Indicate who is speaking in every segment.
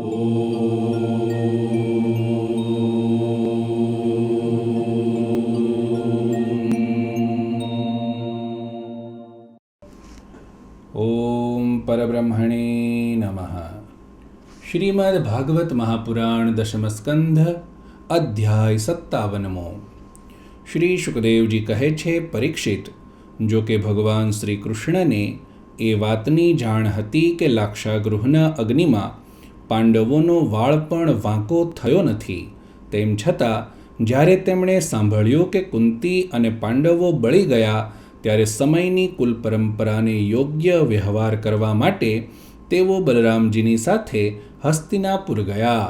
Speaker 1: ઓમ પરબ્રહ્મણે નમઃ શ્રીમદ ભાગવત મહાપુરાણ દશમસ્કંધ અધ્યાય સત્તાવનમો શ્રી સુખદેવજી કહે છે પરીક્ષિત જો કે ભગવાન શ્રી કૃષ્ણને એ વાતની જાણ હતી કે લાક્ષાગૃહના અગ્નિમાં પાંડવોનો વાળ પણ વાંકો થયો નથી. તેમ છતાં, જ્યારે તેમણે સાંભળ્યું કે કુંતી અને પાંડવો બળી ગયા, ત્યારે સમયની કુલ પરંપરાને યોગ્ય વ્યવહાર કરવા માટે તેઓ બલરામજીની સાથે હસ્તિનાપુર ગયા.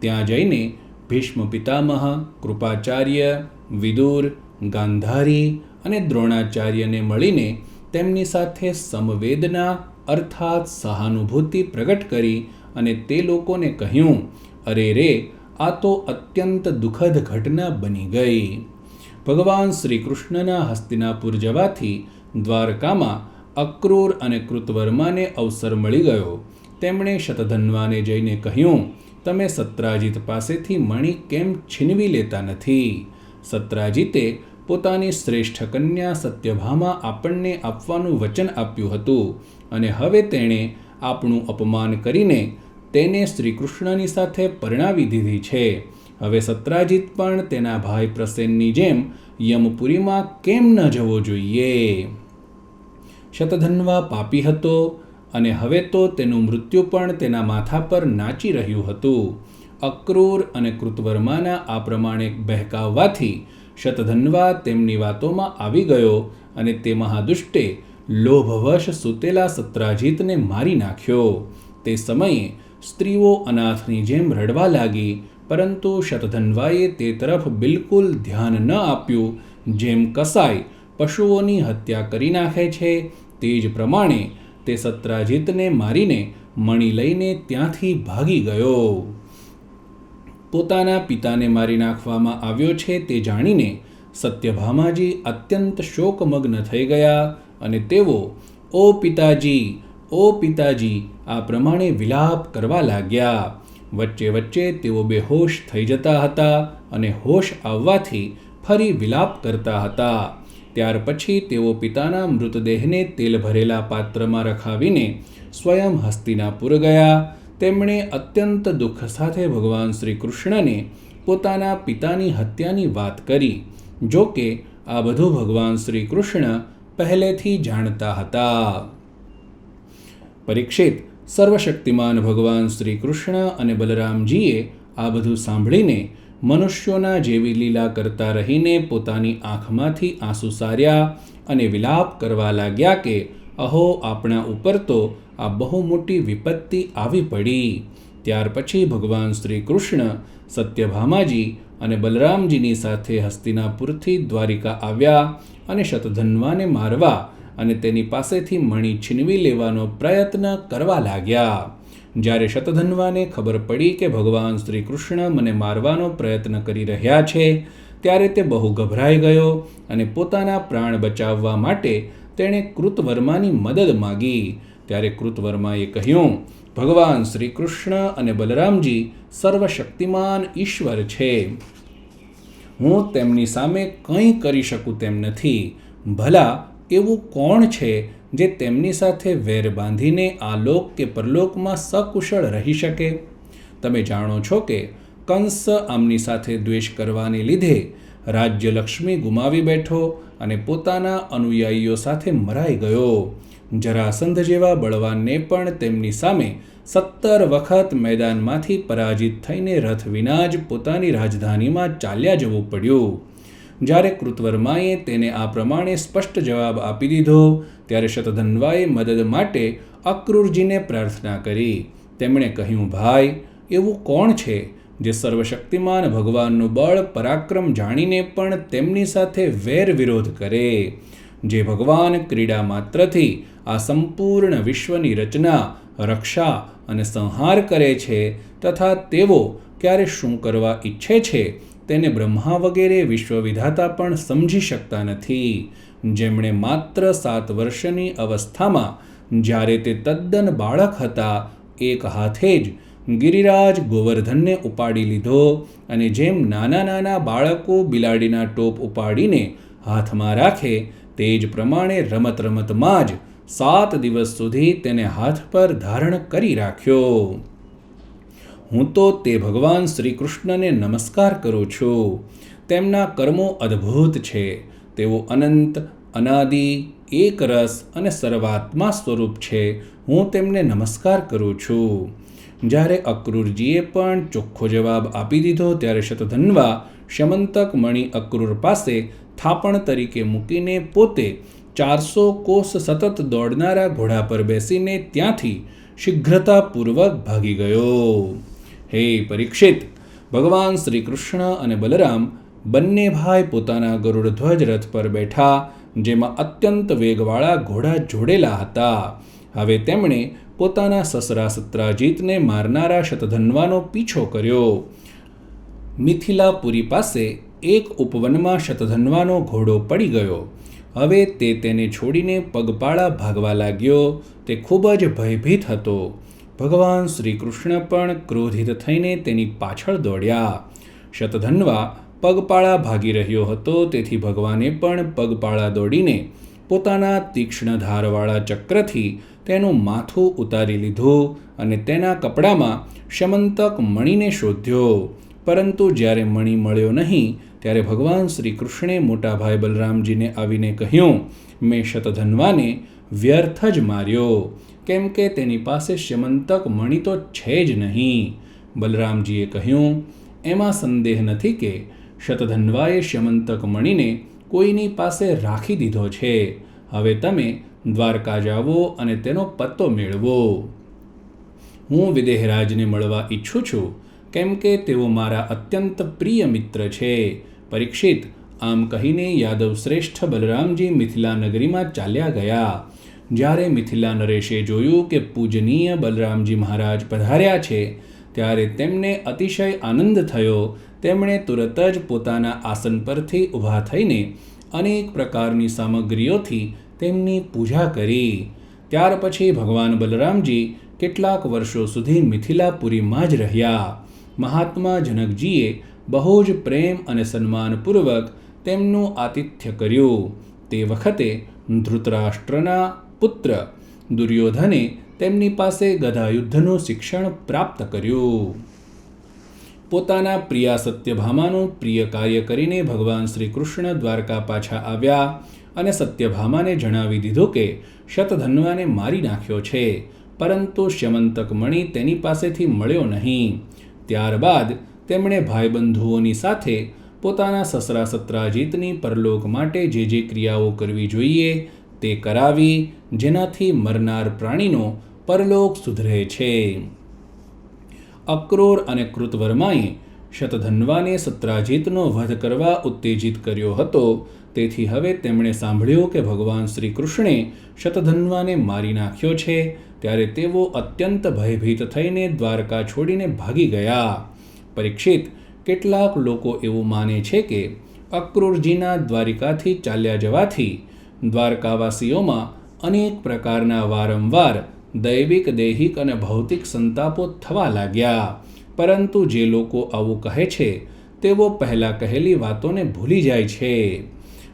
Speaker 1: ત્યાં જઈને ભીષ્મ પિતામહ, કૃપાચાર્ય, વિદુર, ગાંધારી અને દ્રોણાચાર્યને મળીને તેમની સાથે સમવેદના અર્થાત સહાનુભૂતિ પ્રગટ કરી અને તે લોકોને કહ્યું, અરે રે, આ તો અત્યંત દુઃખદ ઘટના બની ગઈ. ભગવાન શ્રી કૃષ્ણના હસ્તિનાપુર જવાથી દ્વારકામાં અક્રૂર અને કૃતવર્માને અવસર મળી ગયો. તેમણે શતધન્વાને જઈને કહ્યું, તમે સત્રાજીત પાસેથી મણિ કેમ છીનવી લેતા નથી? સત્રાજીતે પોતાની શ્રેષ્ઠ કન્યા સત્યભામા આપણને આપવાનું વચન આપ્યું હતું અને હવે તેણે આપણું અપમાન કરીને તેને શ્રી કૃષ્ણની સાથે પરણાવી દીધી છે. હવે સત્રાજીત પણ તેના ભાઈ પ્રસેનની જેમ યમપુરીમાં કેમ ન જવો જોઈએ? શતધન્વા પાપી હતો અને હવે તો તેનું મૃત્યુ પણ તેના માથા પર નાચી રહ્યું હતું. અક્રૂર અને કૃતવર્માના આ પ્રમાણે બહેકાવવાથી શતધન્વા તેમની વાતોમાં આવી ગયો અને તે મહાદુષ્ટે લોભવશ સૂતેલા સત્રાજીતને મારી નાખ્યો. તે સમયે સ્ત્રીઓ અનાથની જેમ રડવા લાગી, પરંતુ શતધન્વાએ તે તરફ બિલકુલ ધ્યાન ન આપ્યું. જેમ કસાય પશુઓની હત્યા કરી નાખે છે, તે જ પ્રમાણે તે સત્રાજીતને મારીને મણી લઈને ત્યાંથી ભાગી ગયો. પોતાના પિતાને મારી નાખવામાં આવ્યો છે તે જાણીને સત્યભામાજી અત્યંત શોકમગ્ન થઈ ગયા અને તેઓ, ઓ પિતાજી ઓ પિતાજી, આ પ્રમાણે વિલાપ કરવા લાગ્યા. વચ્ચે વચ્ચે તેઓ બેહોશ થઈ જતા હતા અને હોશ આવવાથી ફરી વિલાપ કરતા હતા. ત્યાર પછી તેઓ પિતાના મૃતદેહને તેલ ભરેલા પાત્રમાં રખાવીને સ્વયં હસ્તિનાપુર ગયા. તેમણે અત્યંત દુઃખ સાથે ભગવાન શ્રી કૃષ્ણને પોતાના પિતાની હત્યાની વાત કરી, જો કે આ બધું ભગવાન શ્રી કૃષ્ણ પહેલેથી જાણતા હતા. પરીક્ષિત. સર્વશક્તિમાન ભગવાન શ્રી કૃષ્ણ અને બલરામજીએ આ બધું સાંભળીને મનુષ્યોના જેવી લીલા કરતા રહીને પોતાની આંખમાંથી આંસુ સાર્યા અને વિલાપ કરવા લાગ્યા કે, અહો, આપણા ઉપર તો આ બહુ મોટી વિપત્તિ આવી પડી. ત્યાર પછી ભગવાન શ્રી કૃષ્ણ સત્યભામાજી અને બલરામજીની સાથે હસ્તિનાપુરથી દ્વારિકા આવ્યા અને શતધન્વાને મારવા અને તેની પાસેથી મણી છીનવી લેવાનો પ્રયત્ન કરવા લાગ્યા. જ્યારે શતધન્વાને ખબર પડી કે ભગવાન શ્રી કૃષ્ણ મને મારવાનો પ્રયત્ન કરી રહ્યા છે, ત્યારે તે બહુ ગભરાઈ ગયો અને પોતાના પ્રાણ બચાવવા માટે તેણે કૃતવર્માની મદદ માગી. ત્યારે કૃતવર્માએ કહ્યું, ભગવાન શ્રી કૃષ્ણ અને બલરામજી સર્વશક્તિમાન ઈશ્વર છે. હું તેમની સામે કંઈ કરી શકું તેમ નથી. ભલા એવું કોણ છે જે તેમની સાથે વેર બાંધીને આલોક કે પરલોકમાં સકુશળ રહી શકે? તમે જાણો છો કે કંસ આમની સાથે દ્વેષ કરવાને લીધે રાજ્યલક્ષ્મી ગુમાવી બેઠો અને પોતાના અનુયાયીઓ સાથે મરાઈ ગયો. જરાસંધ જેવા બળવાનને પણ તેમની સામે સત્તર વખત મેદાનમાંથી પરાજિત થઈને રથ વિના જ પોતાની રાજધાનીમાં ચાલ્યા જવું પડ્યું. જ્યારે કૃતવર્માએ તેને આ પ્રમાણે સ્પષ્ટ જવાબ આપી દીધો, ત્યારે શતધન્વાએ મદદ માટે અક્રૂરજીને પ્રાર્થના કરી. તેમણે કહ્યું, ભાઈ, એવું કોણ છે જે સર્વશક્તિમાન ભગવાનનું બળ પરાક્રમ જાણીને પણ તેમની સાથે વેર વિરોધ કરે? જે ભગવાન ક્રીડા માત્રથી આ સંપૂર્ણ વિશ્વની રચના, રક્ષા અને સંહાર કરે છે, તથા તેઓ ક્યારે શું કરવા ઈચ્છે છે તેને બ્રહ્મા વગેરે વિશ્વવિધાતા પણ સમજી શકતા નથી. જેમણે માત્ર સાત વર્ષની અવસ્થામાં જ્યારે તે તદ્દન બાળક હતા, એક હાથે જ ગિરિરાજ ગોવર્ધનને ઉપાડી લીધો અને જેમ નાના નાના બાળકો બિલાડીના ટોપ ઉપાડીને હાથમાં રાખે, તે જ પ્રમાણે રમત રમતમાં જ સાત દિવસ સુધી તેને હાથ પર ધારણ કરી રાખ્યો. હું તો તે ભગવાન શ્રી કૃષ્ણને નમસ્કાર કરું છું. તેમના કર્મો અદ્ભુત છે. તેઓ અનંત, અનાદિ એક રસ અને સર્વાત્મા સ્વરૂપ છે. હું તેમને નમસ્કાર કરું છું. જ્યારે અક્રૂરજીએ પણ ચોખ્ખો જવાબ આપી દીધો ત્યારે શતધન્વા શમંતક મણિ અક્રૂર પાસે થાપણ તરીકે મૂકીને પોતે ચારસો કોષ સતત દોડનારા ઘોડા પર બેસીને ત્યાંથી શીઘ્રતાપૂર્વક ભાગી ગયો. હે પરીક્ષિત, ભગવાન શ્રી કૃષ્ણ અને બલરામ બંને ભાઈ પોતાના ગરુડધ્વજ રથ પર બેઠા, જેમાં અત્યંત વેગવાળા ઘોડા જોડેલા હતા. હવે તેમણે પોતાના સસરા સત્રાજીતને મારનારા શતધન્વાનો પીછો કર્યો. મિથિલાપુરી પાસે એક ઉપવનમાં શતધન્વાનો ઘોડો પડી ગયો. હવે તે તેને છોડીને પગપાળા ભાગવા લાગ્યો. તે ખૂબ જ ભયભીત હતો. ભગવાન શ્રી કૃષ્ણ પણ ક્રોધિત થઈને તેની પાછળ દોડ્યા. શતધન્વા પગપાળા ભાગી રહ્યો હતો, તેથી ભગવાને પણ પગપાળા દોડીને પોતાના તીક્ષ્ણ ધારવાળા ચક્રથી તેનું માથું ઉતારી લીધું અને તેના કપડામાં શમંતક મણીને શોધ્યો. પરંતુ જ્યારે મણી મળ્યો નહીં, ત્યારે ભગવાન શ્રી કૃષ્ણે મોટા ભાઈ બલરામજીને આવીને કહ્યું, મેં શતધન્વાને વ્યર્થ જ માર્યો. કેમ કે તેની પાસે શ્યમંતક મણી તો છે જ નહીં. બલરામજીએ કહ્યું, એમાં સંદેહ નથી કે શતધન્વાએ શ્યમંતક મણીને કોઈની પાસે રાખી દીધો છે. હવે તમે દ્વારકા જાવો અને તેનો પત્તો મેળવો. હું વિદેહરાજને મળવા ઈચ્છું છું, કેમ કે તેઓ મારા અત્યંત પ્રિય મિત્ર છે. પરીક્ષિત, આમ કહીને યાદવ શ્રેષ્ઠ બલરામજી મિથિલા નગરીમાં ચાલ્યા ગયા. જ્યારે મિથિલા નરેશે જોયું કે પૂજનીય બલરામજી મહારાજ પધાર્યા છે, ત્યારે તેમને અતિશય આનંદ થયો. તેમણે તુરત જ પોતાના આસન પરથી ઊભા થઈને અનેક પ્રકારની સામગ્રીઓથી તેમની પૂજા કરી. ત્યાર પછી ભગવાન બલરામજી કેટલાક વર્ષો સુધી મિથિલાપુરીમાં જ રહ્યા. મહાત્મા જનકજીએ બહુ જ પ્રેમ અને સન્માનપૂર્વક તેમનું આતિથ્ય કર્યું. તે વખતે ધૃતરાષ્ટ્રના પુત્ર દુર્યોધને તેમની પાસે ગધાયુદ્ધનું શિક્ષણ પ્રાપ્ત કર્યું. પોતાના પ્રિયા સત્યભામાનું પ્રિય કાર્ય કરીને ભગવાન શ્રી કૃષ્ણ દ્વારકા પાછા આવ્યા અને સત્યભામાને જણાવી દીધું કે શતધન્વાને મારી નાખ્યો છે, પરંતુ શ્યમંતક મણિ તેની પાસેથી મળ્યો નહીં. ત્યારબાદ તેમણે ભાઈબંધુઓની સાથે પોતાના સસરા સત્રાજીતની પરલોક માટે જે જે ક્રિયાઓ કરવી જોઈએ તે કરાવી જેનાથી મરનાર પ્રાણીનો પરલોક સુધરે છે. અક્રોર અને કૃતવર્માએ શતધન્વાને સત્રાજીતનો વધ કરવા ઉત્તેજિત કર્યો હતો. તેથી હવે તેમણે સાંભળ્યું કે ભગવાન શ્રી કૃષ્ણે શતધન્વાને મારી નાખ્યો છે, ત્યારે તેઓ અત્યંત ભયભીત થઈને દ્વારકા છોડીને ભાગી ગયા. પરીક્ષિત કેટલાક લોકો એવું માને છે કે અક્રૂરજીના દ્વારિકાથી ચાલ્યા જવાથી દ્વારકાવાસીઓમાં અનેક પ્રકારના વારંવાર દૈવિક, દૈહિક અને ભૌતિક સંતાપો થવા લાગ્યા. પરંતુ જે લોકો આવું કહે છે, તેઓ પહેલાં કહેલી વાતોને ભૂલી જાય છે.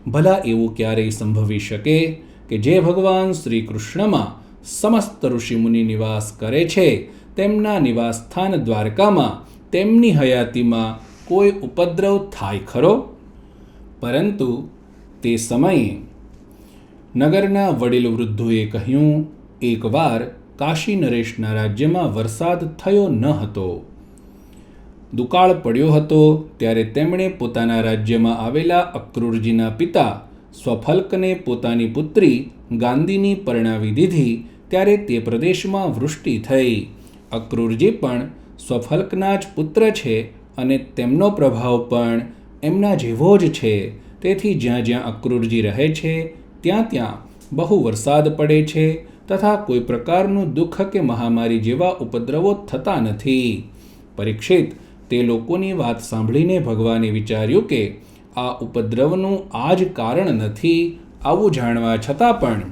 Speaker 1: ભલા એવું ક્યારેય સંભવી શકે કે જે ભગવાન શ્રી કૃષ્ણમાં સમસ્ત ઋષિમુનિ નિવાસ કરે છે, તેમના નિવાસસ્થાન દ્વારકામાં તેમની હયાતીમાં કોઈ ઉપદ્રવ થાય ખરો? પરંતુ તે સમયે નગરના વડીલ વૃદ્ધોએ કહ્યું એકવાર કાશી નરેશના રાજ્યમાં વરસાદ થયો ન હતો. દુકાળ પડ્યો હતો ત્યારે તેમણે પોતાના રાજ્યમાં આવેલા અક્રૂરજીના પિતા સ્વફલ્કને પોતાની પુત્રી ગાંધીની પરણાવી દીધી ત્યારે તે પ્રદેશમાં વૃષ્ટિ થઈ. અક્રૂરજી પણ સ્વફલ્કના જ પુત્ર છે અને તેમનો પ્રભાવ પણ એમના જેવો જ છે. તેથી જ્યાં જ્યાં અક્રૂરજી રહે છે ત્યાં ત્યાં બહુ વરસાદ પડે છે તથા કોઈ પ્રકારનું દુઃખ કે મહામારી જેવા ઉપદ્રવો થતા નથી. પરીક્ષિત, તે લોકોની વાત સાંભળીને ભગવાને વિચાર્યું કે આ ઉપદ્રવનું આ જ કારણ નથી, આવું જાણવા છતાં પણ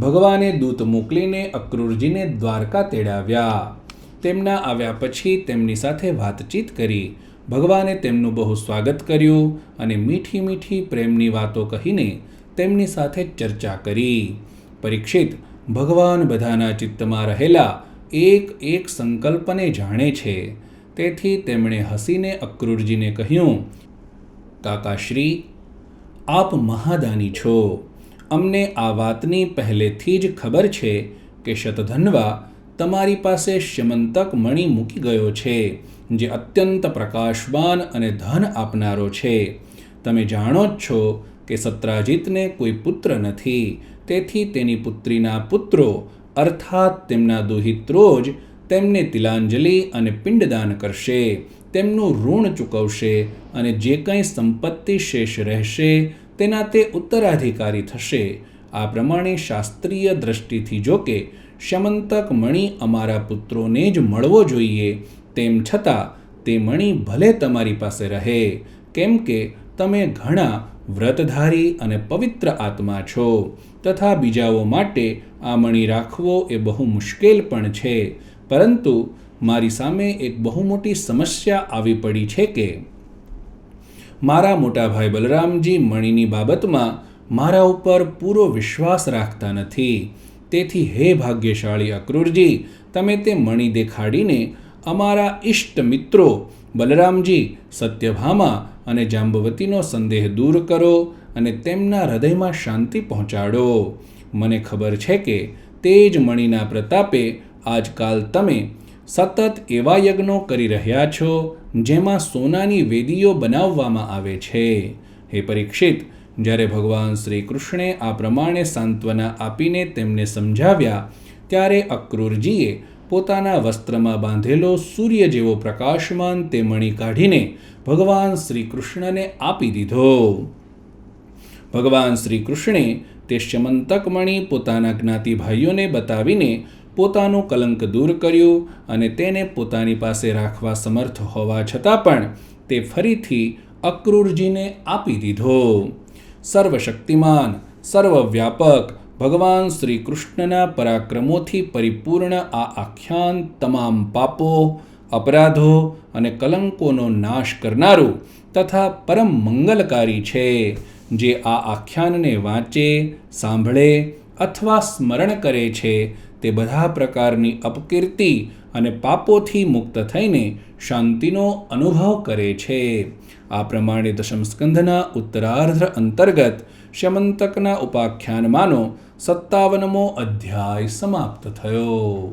Speaker 1: ભગવાને દૂત મોકલીને અક્રૂરજીને દ્વારકા તેડાવ્યા. તેમના આવ્યા પછી તેમની સાથે વાતચીત કરી ભગવાને તેમનું બહુ સ્વાગત કર્યું અને મીઠી મીઠી પ્રેમની વાતો કહીને તેમની સાથે ચર્ચા કરી. પરીક્ષિત, ભગવાન બધાના ચિત્તમાં રહેલા એક એક સંકલ્પને જાણે છે. તેથી તેમણે હસીને અક્રૂરજીને કહ્યું, કાકાશ્રી, આપ મહાદાની છો. અમને આ વાતની પહેલેથી જ ખબર છે કે શતધન્વા તમારી પાસે શ્યમંતક મણિ મૂકી ગયો છે. જે અત્યંત પ્રકાશવાન અને ધન આપનારો છે. તમે જાણો જ છો કે સત્રાજીતને કોઈ પુત્ર નથી. તેથી તેની પુત્રીના પુત્રો, અર્થાત તેમના દુહિત્રો જ, તેમને તિલાંજલિ અને પિંડદાન કરશે. તેમનું ઋણ ચૂકવશે અને જે કંઈ સંપત્તિ શેષ રહેશે, તેના તે ઉત્તરાધિકારી થશે. આ પ્રમાણે શાસ્ત્રીય દ્રષ્ટિથી જોકે શ્યમંતક મણિ અમારા પુત્રોને જ મળવો જોઈએ. તેમ છતાં તે મણિ ભલે તમારી પાસે રહે, કેમ કે તમે ઘણા વ્રતધારી અને પવિત્ર આત્મા છો. તથા બીજાઓ માટે આ મણી રાખવો એ બહુ મુશ્કેલ પણ છે. પરંતુ મારી સામે એક બહુ મોટી સમસ્યા આવી પડી છે કે મારા મોટાભાઈ બલરામજી મણિની બાબતમાં મારા ઉપર પૂરો વિશ્વાસ રાખતા નથી. તેથી હે ભાગ્યશાળી અક્રૂરજી, તમે તે મણિ દેખાડીને અમારા ઇષ્ટ મિત્રો બલરામજી, સત્યભામા અને જાંબવતીનો સંદેહ દૂર કરો અને તેમના હૃદયમાં શાંતિ પહોંચાડો. મને ખબર છે કે તે જ મણિના પ્રતાપે આજકાલ તમે સતત એવા યજ્ઞો કરી રહ્યા છો, જેમાં સોનાની વેદીઓ બનાવવામાં આવે છે. હે પરીક્ષિત, જ્યારે ભગવાન શ્રી કૃષ્ણે આ પ્રમાણે સાંત્વના આપીને તેમને સમજાવ્યા, ત્યારે અક્રૂરજીએ પોતાના વસ્ત્રમાં બાંધેલો સૂર્ય જેવો પ્રકાશમાન તે મણી કાઢીને ભગવાન શ્રી કૃષ્ણને આપી દીધો. ભગવાન શ્રી કૃષ્ણે તે શ્યમંતક મણી પોતાના જ્ઞાતિ ભાઈઓને બતાવીને પોતાનું કલંક દૂર કર્યું અને તેને પોતાની પાસે રાખવા સમર્થ હોવા છતાં પણ તે ફરીથી અક્રૂરજીને આપી દીધો. સર્વશક્તિમાન, સર્વવ્યાપક ભગવાન શ્રી કૃષ્ણના પરાક્રમોથી પરિપૂર્ણ આ આખ્યાન તમામ પાપો, અપરાધો અને કલંકોનો નાશ કરનારું તથા પરમ મંગલકારી છે, જે આ આખ્યાનને વાંચે, સાંભળે અથવા સ્મરણ કરે છે, તે બધા પ્રકારની અપકીર્તિ અને પાપોથી મુક્ત થઈને શાંતિનો અનુભવ કરે છે. આ પ્રમાણે દશમ સ્કંધના ઉત્તરાર્ધ અંતર્ગત શમંતકના ઉપાખ્યાનમાંનો સત્તાવનમો અધ્યાય સમાપ્ત થયો